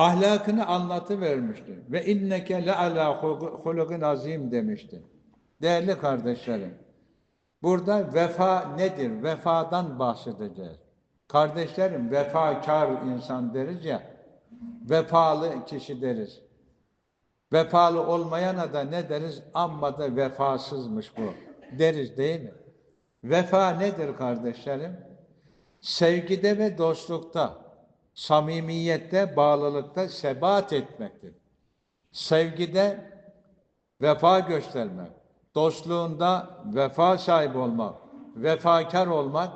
ahlakını anlatıvermişti. Ve inneke le ala hulukin azim demişti. Değerli kardeşlerim, burada vefa nedir? Vefadan bahsedeceğiz. Kardeşlerim, vefakar insan deriz ya, vefalı kişi deriz. Vefalı olmayana da ne deriz? Amma da vefasızmış bu deriz değil mi? Vefa nedir kardeşlerim? Sevgide ve dostlukta, samimiyette, bağlılıkta sebat etmektir. Sevgide vefa göstermek, dostluğunda vefa sahibi olmak, vefakar olmak,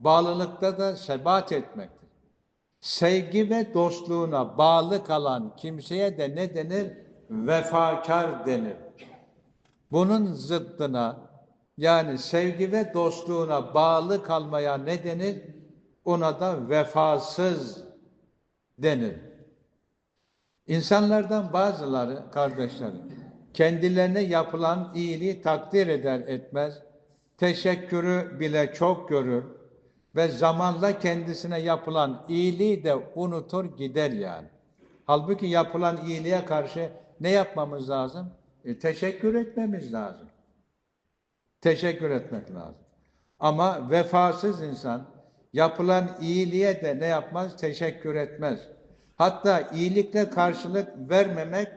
bağlılıkta da sebat etmektir. Sevgi ve dostluğuna bağlı kalan kimseye de ne denir? Vefakar denir. Bunun zıddına yani sevgi ve dostluğuna bağlı kalmaya ne denir? Ona da vefasız denir. İnsanlardan bazıları kardeşlerim kendilerine yapılan iyiliği takdir eder etmez, teşekkürü bile çok görür ve zamanla kendisine yapılan iyiliği de unutur gider yani. Halbuki yapılan iyiliğe karşı ne yapmamız lazım? E, teşekkür etmemiz lazım. Teşekkür etmek lazım. Ama vefasız insan yapılan iyiliğe de ne yapmaz? Teşekkür etmez. Hatta iyilikle karşılık vermemek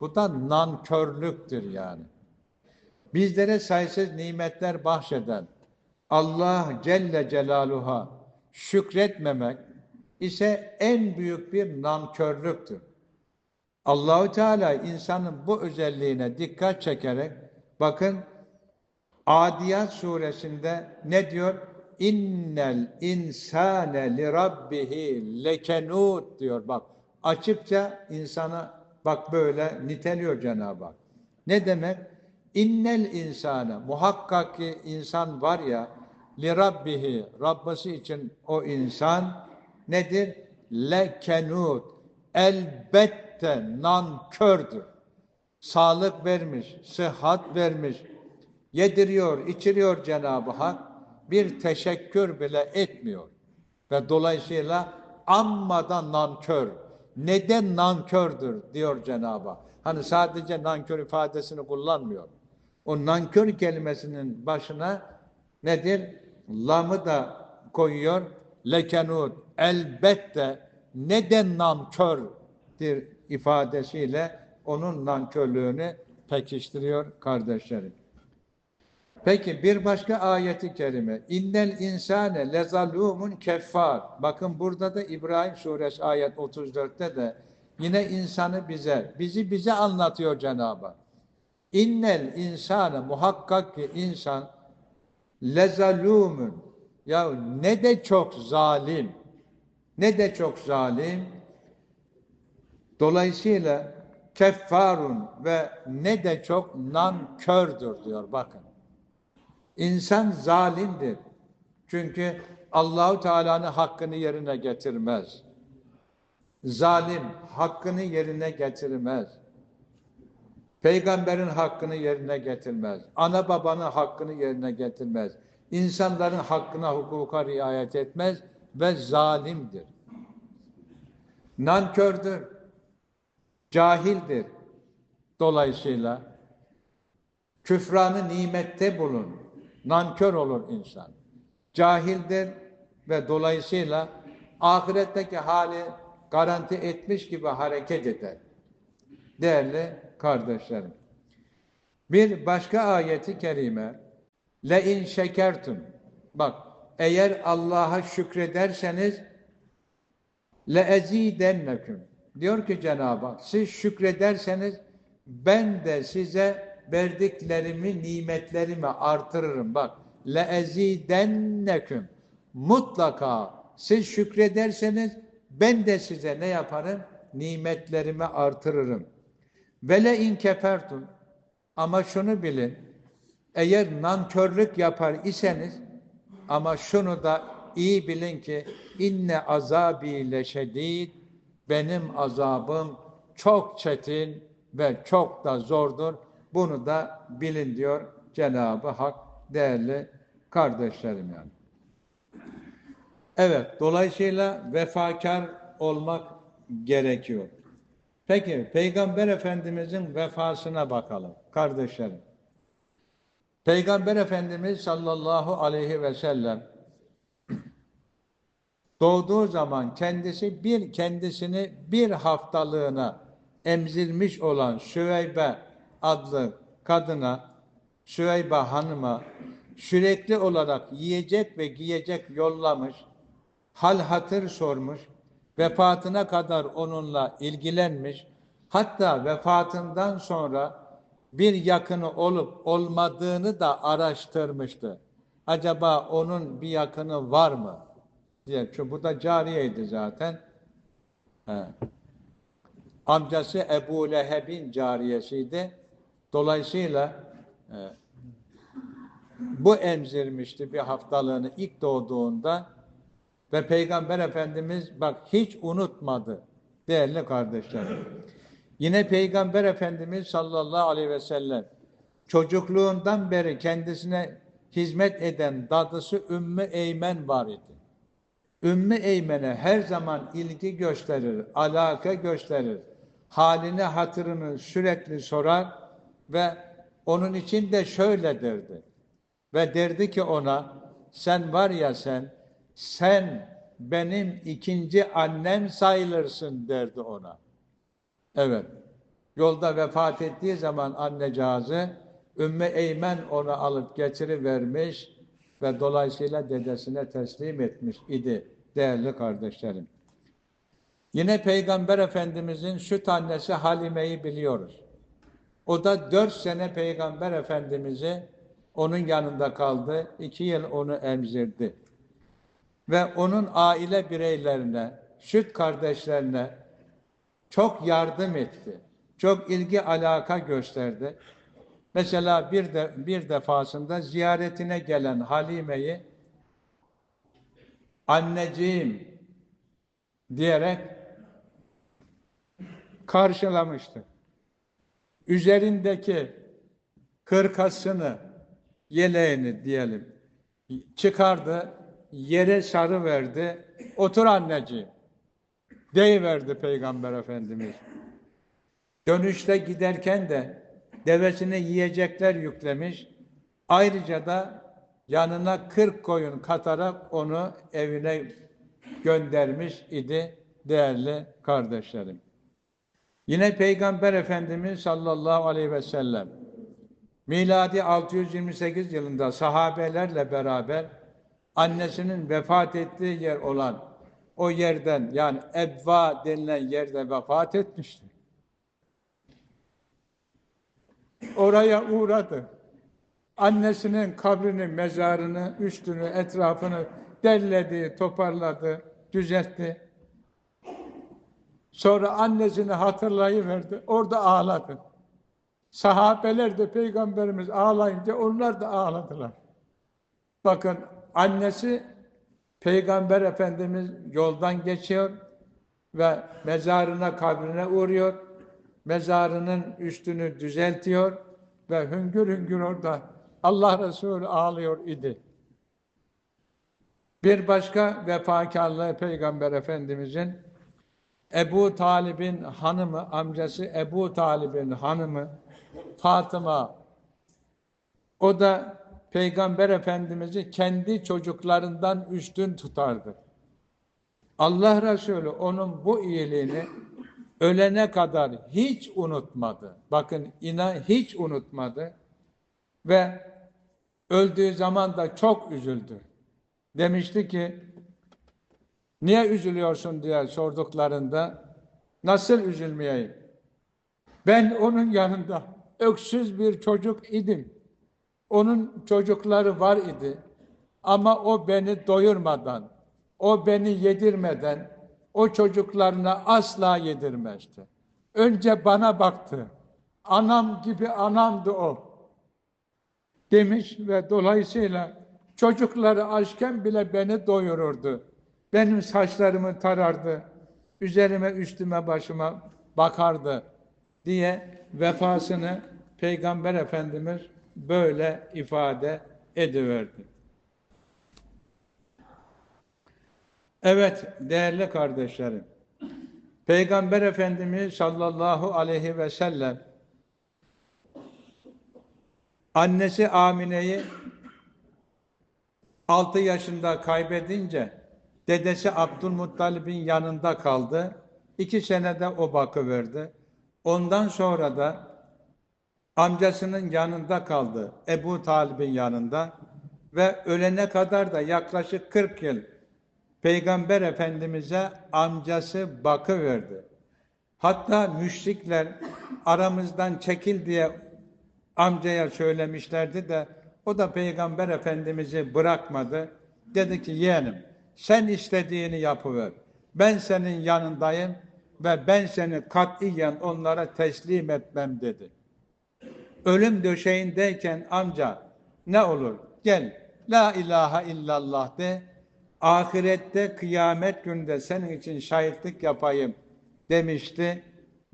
bu da nankörlüktür yani. Bizlere sayısız nimetler bahşeden Allah Celle Celaluhu'a şükretmemek ise en büyük bir nankörlüktür. Allahu Teala insanın bu özelliğine dikkat çekerek bakın Adiyat suresinde ne diyor? İnnel insane li rabbihi lekenut diyor. Bak açıkça insana bak böyle niteliyor Cenab-ı Hak. Ne demek? İnnel insane muhakkak ki insan var ya li rabbihi Rabbisi için o insan nedir? Lekenut elbette nankördür. Sağlık vermiş, sıhhat vermiş, yediriyor, içiriyor Cenab-ı Hak, bir teşekkür bile etmiyor. Ve dolayısıyla ammadan nankör. Neden nankördür diyor Cenab-ı Hak. Hani sadece nankör ifadesini kullanmıyor. O nankör kelimesinin başına nedir? Lamı da koyuyor. Lekenut. Elbette neden nankördür ifadesiyle onun nankörlüğünü pekiştiriyor kardeşlerim. Peki bir başka ayeti kerime. İnnel insane lezalumun keffar. Bakın burada da İbrahim suresi ayet 34'te de yine insanı bize, bizi bize anlatıyor Cenab-ı Hak. İnnel insane muhakkak ki insan lezalumun ya ne de çok zalim ne de çok zalim dolayısıyla keffarun ve ne de çok nankördür diyor bakın. İnsan zalimdir. Çünkü Allahu Teala'nın hakkını yerine getirmez. Zalim hakkını yerine getirmez. Peygamberin hakkını yerine getirmez. Ana babanın hakkını yerine getirmez. İnsanların hakkına, hukuka riayet etmez ve zalimdir. Nankördür. Cahildir. Dolayısıyla küfranı nimette bulun nankör olur insan. Cahildir ve dolayısıyla ahiretteki hali garanti etmiş gibi hareket eder. Değerli kardeşlerim. Bir başka ayeti kerime le in şekertum bak eğer Allah'a şükrederseniz le ezidenneküm diyor ki Cenab-ı Hak siz şükrederseniz ben de size verdiklerimi, nimetlerimi artırırım. Bak, le ezidenneküm. Mutlaka siz şükrederseniz ben de size ne yaparım? Nimetlerimi artırırım. Ve le in kefertum. Ama şunu bilin. Eğer nankörlük yapar iseniz ama şunu da iyi bilin ki inne azabi leşedid benim azabım çok çetin ve çok da zordur. Bunu da bilin diyor Cenab-ı Hak değerli kardeşlerim yani. Evet, dolayısıyla vefakar olmak gerekiyor. Peki Peygamber Efendimizin vefasına bakalım kardeşlerim. Peygamber Efendimiz sallallahu aleyhi ve sellem doğduğu zaman kendisi bir kendisini bir haftalığına emzirmiş olan Süveybe adlı kadına, Süveybe hanıma sürekli olarak yiyecek ve giyecek yollamış, hal hatır sormuş, vefatına kadar onunla ilgilenmiş, hatta vefatından sonra bir yakını olup olmadığını da araştırmıştı. Acaba onun bir yakını var mı? diye. Çünkü bu da cariyeydi zaten. He. Amcası Ebu Leheb'in cariyesiydi. Dolayısıyla e, bu emzirmişti bir haftalığını ilk doğduğunda ve Peygamber Efendimiz bak hiç unutmadı değerli kardeşlerim. Yine Peygamber Efendimiz sallallahu aleyhi ve sellem çocukluğundan beri kendisine hizmet eden dadısı Ümmü Eymen var idi. Ümmü Eymen'e her zaman ilgi gösterir, alaka gösterir. Halini, hatırını sürekli sorar ve onun için de şöyle derdi. Ve derdi ki ona, sen var ya sen, sen benim ikinci annem sayılırsın derdi ona. Evet. Yolda vefat ettiği zaman annecağızı Ümmü Eymen onu alıp getirivermiş ve dolayısıyla dedesine teslim etmiş idi değerli kardeşlerim. Yine Peygamber Efendimizin süt annesi Halime'yi biliyoruz. O da dört sene Peygamber Efendimiz'i onun yanında kaldı. iki yıl onu emzirdi. Ve onun aile bireylerine, süt kardeşlerine çok yardım etti. Çok ilgi alaka gösterdi. Mesela bir de bir defasında ziyaretine gelen Halime'yi anneciğim diyerek karşılamıştı. Üzerindeki kırkasını, yeleğini diyelim çıkardı, yere sarı verdi. Otur anneciğim. Deyiverdi Peygamber Efendimiz. Dönüşte giderken de devesine yiyecekler yüklemiş. Ayrıca da yanına kırk koyun katarak onu evine göndermiş idi değerli kardeşlerim. Yine Peygamber Efendimiz sallallahu aleyhi ve sellem miladi 628 yılında sahabelerle beraber annesinin vefat ettiği yer olan o yerden yani Ebva denilen yerde vefat etmişti. Oraya uğradı. Annesinin kabrini, mezarını, üstünü, etrafını derledi, toparladı, düzeltti. Sonra annesini hatırlayıverdi. Orada ağladı. Sahabeler de Peygamberimiz ağlayınca onlar da ağladılar. Bakın annesi Peygamber Efendimiz yoldan geçiyor ve mezarına, kabrine uğruyor. Mezarının üstünü düzeltiyor ve hüngür hüngür orada Allah Resulü ağlıyor idi. Bir başka vefakarlığı Peygamber Efendimizin Ebu Talib'in hanımı, amcası Ebu Talib'in hanımı Fatıma o da Peygamber Efendimiz'i kendi çocuklarından üstün tutardı. Allah Resulü onun bu iyiliğini ölene kadar hiç unutmadı. Bakın inan hiç unutmadı ve öldüğü zaman da çok üzüldü. Demişti ki niye üzülüyorsun diye sorduklarında nasıl üzülmeyeyim? Ben onun yanında öksüz bir çocuk idim. Onun çocukları var idi. Ama o beni doyurmadan, o beni yedirmeden, o çocuklarına asla yedirmezdi. Önce bana baktı. Anam gibi anamdı o. Demiş ve dolayısıyla çocukları açken bile beni doyururdu. Benim saçlarımı tarardı. Üzerime, üstüme, başıma bakardı diye vefasını Peygamber Efendimiz böyle ifade ediverdi. Evet değerli kardeşlerim. Peygamber Efendimiz sallallahu aleyhi ve sellem annesi Amine'yi 6 yaşında kaybedince dedesi Abdülmuttalib'in yanında kaldı. İki senede o bakıverdi. Ondan sonra da amcasının yanında kaldı. Ebu Talib'in yanında ve ölene kadar da yaklaşık 40 yıl Peygamber Efendimiz'e amcası bakıverdi. Hatta müşrikler aramızdan çekil diye amcaya söylemişlerdi de o da Peygamber Efendimiz'i bırakmadı. Dedi ki yeğenim sen istediğini yapıver. Ben senin yanındayım ve ben seni katiyen onlara teslim etmem dedi. Ölüm döşeğindeyken amca ne olur gel la ilahe illallah de ahirette kıyamet günde senin için şahitlik yapayım demişti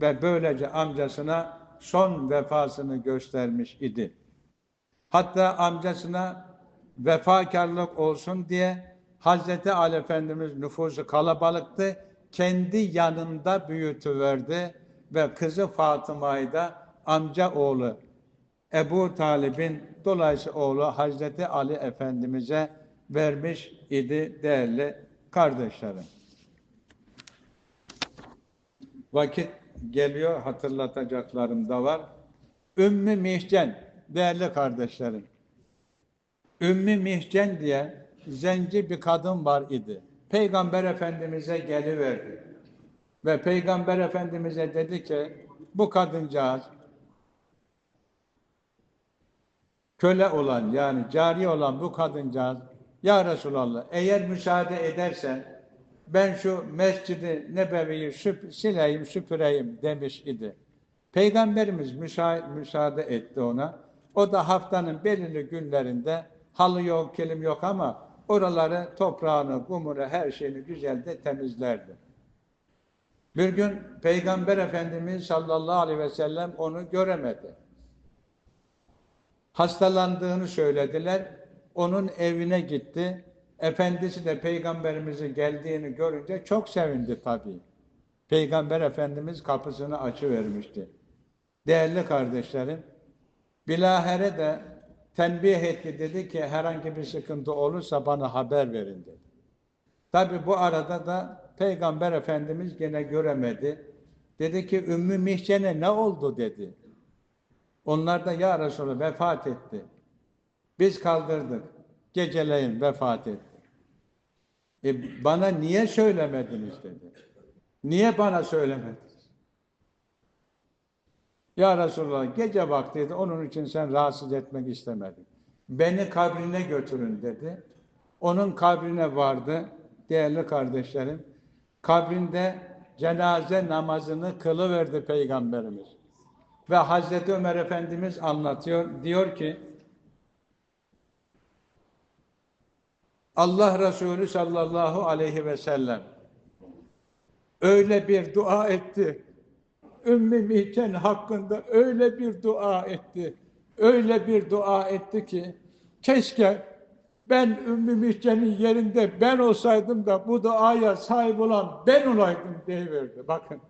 ve böylece amcasına son vefasını göstermiş idi. Hatta amcasına vefakarlık olsun diye Hazreti Ali Efendimiz nüfusu kalabalıktı. Kendi yanında büyütüverdi ve kızı Fatıma'yı da amca oğlu Ebu Talib'in dolayısıyla oğlu Hazreti Ali Efendimiz'e vermiş idi değerli kardeşlerim. Vakit geliyor hatırlatacaklarım da var. Ümmü Mihcen değerli kardeşlerim. Ümmü Mihcen diye zenci bir kadın var idi. Peygamber Efendimiz'e geliverdi. Ve Peygamber Efendimiz'e dedi ki bu kadıncağız köle olan yani cari olan bu kadıncağız ya Resulallah eğer müsaade edersen ben şu mescidi nebeviyi süp, sileyim süpüreyim demiş idi. Peygamberimiz müsa müsaade etti ona. O da haftanın belirli günlerinde halı yok, kilim yok ama oraları, toprağını, kumunu, her şeyini güzelce temizlerdi. Bir gün Peygamber Efendimiz sallallahu aleyhi ve sellem onu göremedi. Hastalandığını söylediler. Onun evine gitti. Efendisi de Peygamberimizi geldiğini görünce çok sevindi tabii. Peygamber Efendimiz kapısını açıvermişti. Değerli kardeşlerim, bilahere de tembih etti dedi ki herhangi bir sıkıntı olursa bana haber verin dedi. Tabi bu arada da Peygamber Efendimiz gene göremedi. Dedi ki Ümmü Mihcen'e ne oldu dedi. Onlar da ya Resulallah vefat etti. Biz kaldırdık. Geceleyin vefat etti. E bana niye söylemediniz dedi. Niye bana söylemediniz? Ya Resulallah gece vaktiydi onun için sen rahatsız etmek istemedim. Beni kabrine götürün dedi. Onun kabrine vardı değerli kardeşlerim. Kabrinde cenaze namazını kılıverdi Peygamberimiz. Ve Hazreti Ömer Efendimiz anlatıyor. Diyor ki Allah Resulü sallallahu aleyhi ve sellem öyle bir dua etti. Ümmü Mihken hakkında öyle bir dua etti. Öyle bir dua etti ki keşke ben Ümmü Mihken'in yerinde ben olsaydım da bu duaya sahip olan ben olaydım deyiverdi. Bakın.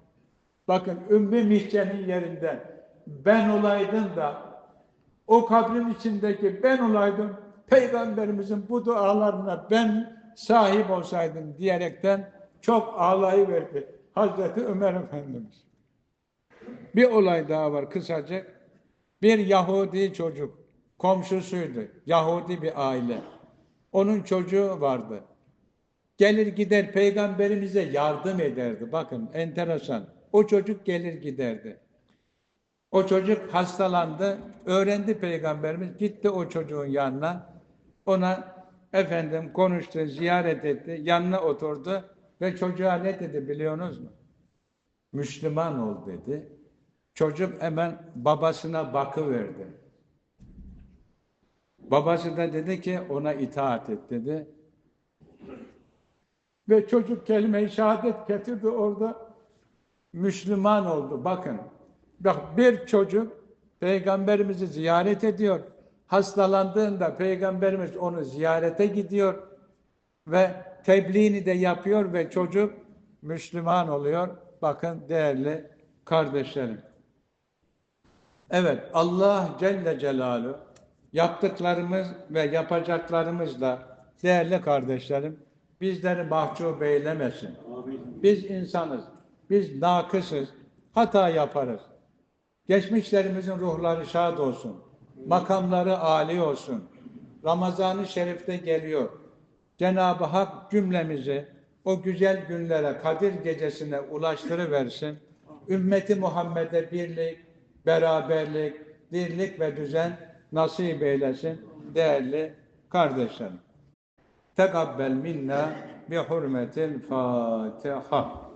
Bakın Ümmü Mihken'in yerinde ben olaydım da o kabrin içindeki ben olaydım Peygamberimizin bu dualarına ben sahip olsaydım diyerekten çok ağlayıverdi Hazreti Ömer Efendimiz. Bir olay daha var kısaca. Bir Yahudi çocuk, komşusuydu. Yahudi bir aile. Onun çocuğu vardı. Gelir gider peygamberimize yardım ederdi. Bakın enteresan. O çocuk gelir giderdi. O çocuk hastalandı. Öğrendi peygamberimiz. Gitti o çocuğun yanına. Ona efendim konuştu, ziyaret etti. Yanına oturdu ve çocuğa ne dedi biliyorsunuz mu? Müslüman ol dedi. Çocuk hemen babasına bakıverdi. Babası da dedi ki ona itaat et dedi. Ve çocuk kelime-i şehadet getirdi orada. Müslüman oldu. Bakın. Bak bir çocuk peygamberimizi ziyaret ediyor. Hastalandığında peygamberimiz onu ziyarete gidiyor ve tebliğini de yapıyor ve çocuk Müslüman oluyor. Bakın değerli kardeşlerim. Evet Allah Celle Celaluhu yaptıklarımız ve yapacaklarımızla değerli kardeşlerim bizleri mahcup eylemesin. Biz insanız. Biz nakısız. Hata yaparız. Geçmişlerimizin ruhları şad olsun. Makamları âli olsun. Ramazan-ı Şerif'te geliyor. Cenab-ı Hak cümlemizi o güzel günlere, Kadir gecesine ulaştırıversin. Ümmeti Muhammed'e birlik, beraberlik, dirlik ve düzen nasip eylesin değerli kardeşlerim. Tekabbel minna bi hurmetil Fatiha.